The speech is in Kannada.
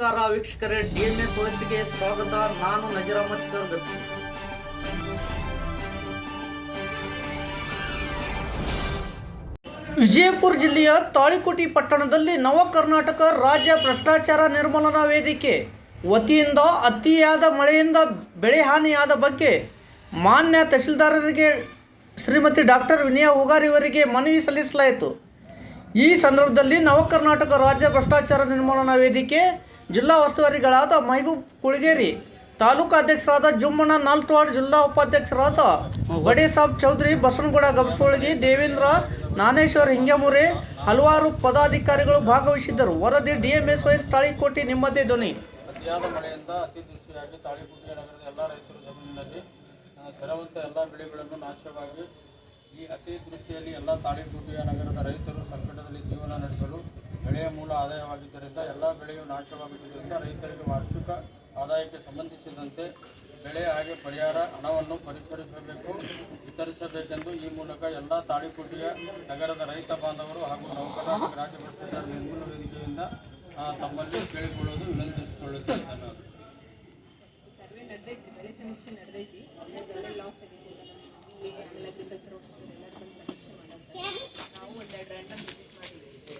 ನಮಸ್ಕಾರ ವೀಕ್ಷಕರೇ ಡಿಎಂಎಸ್ ವಯಸ್ಸಿಗೆ ಸ್ವಾಗತ. ನಾನು ನಜೀರ್ ಅಹಮದ್ ವಿಜಯಪುರ ಜಿಲ್ಲೆಯ ತಾಳಿಕೋಟಿ ಪಟ್ಟಣದಲ್ಲಿ ನವ ಕರ್ನಾಟಕ ರಾಜ್ಯ ಭ್ರಷ್ಟಾಚಾರ ನಿರ್ಮೂಲನಾ ವೇದಿಕೆ ವತಿಯಿಂದ ಅತಿಯಾದ ಮಳೆಯಿಂದ ಬೆಳೆ ಹಾನಿಯಾದ ಬಗ್ಗೆ ಮಾನ್ಯ ತಹಸೀಲ್ದಾರರಿಗೆ ಶ್ರೀಮತಿ ಡಾಕ್ಟರ್ ವಿನಯ ಹುಗಾರ್ ಇವರಿಗೆ ಮನವಿ ಸಲ್ಲಿಸಲಾಯಿತು. ಈ ಸಂದರ್ಭದಲ್ಲಿ ನವ ಕರ್ನಾಟಕ ರಾಜ್ಯ ಭ್ರಷ್ಟಾಚಾರ ನಿರ್ಮೂಲನಾ ವೇದಿಕೆ ಜಿಲ್ಲಾ ಉಸ್ತುವಾರಿಗಳಾದ ಮಹಬೂಬ್ ಕುಳಗೇರಿ, ತಾಲೂಕು ಅಧ್ಯಕ್ಷರಾದ ಜುಮ್ಮಣ್ಣ ನಾಲ್ತವಾಡ್, ಜಿಲ್ಲಾ ಉಪಾಧ್ಯಕ್ಷರಾದ ಸಾಬ್ ಚೌಧರಿ, ಬಸವನಗೌಡ ಗಬಸೋಳಗಿ, ದೇವೇಂದ್ರ ನಾನೇಶ್ವರ್ ಹಿಂಗಮುರೆ ಹಲವಾರು ಪದಾಧಿಕಾರಿಗಳು ಭಾಗವಹಿಸಿದ್ದರು. ವರದಿ ಡಿಎಂಎಸ್ವೈಎಸ್ ತಾಳಿಕೋಟಿ ನಿಮ್ಮದೇ ಧ್ವನಿ. ಮಳೆಯಿಂದ ತಾಳಿಕೋಟೆ ನಗರದ ಎಲ್ಲ ರೈತರ ಎಲ್ಲ ಈ ಅತಿವೃಷ್ಟಿಯಲ್ಲಿ ಎಲ್ಲ ತಾಳಿಕೋಟೆಯ ನಗರದ ರೈತರು ಸಂಕಟದಲ್ಲಿ ಜೀವನ ನಡೆಸಲು ಬೆಳೆಯ ಮೂಲ ಆದಾಯವಾಗಿದ್ದರಿಂದ ಎಲ್ಲ ಬೆಳೆಯು ನಾಶವಾಗುತ್ತಿದ್ದರಿಂದ ರೈತರಿಗೆ ವಾರ್ಷಿಕ ಆದಾಯಕ್ಕೆ ಸಂಬಂಧಿಸಿದಂತೆ ಬೆಳೆ ಹಾಗೆ ಪರಿಹಾರ ಹಣವನ್ನು ಪರಿಸರಿಸಬೇಕು ವಿತರಿಸಬೇಕೆಂದು ಈ ಮೂಲಕ ಎಲ್ಲ ತಾಳಿಕೋಟೆಯ ನಗರದ ರೈತ ಬಾಂಧವರು ಹಾಗೂ ನೌಕರರ ರಾಜ್ಯ ನಿರ್ಮೂಲನಾ ವೇದಿಕೆಯಿಂದ ತಮ್ಮಲ್ಲಿ ಕೇಳಿಕೊಳ್ಳುವುದು ವಿನಂತಿಸಿಕೊಳ್ಳುತ್ತೇನೆ. ಧನ್ಯವಾದ ನಾವು ಒಂದೆರಡು ವಿಸಿಟ್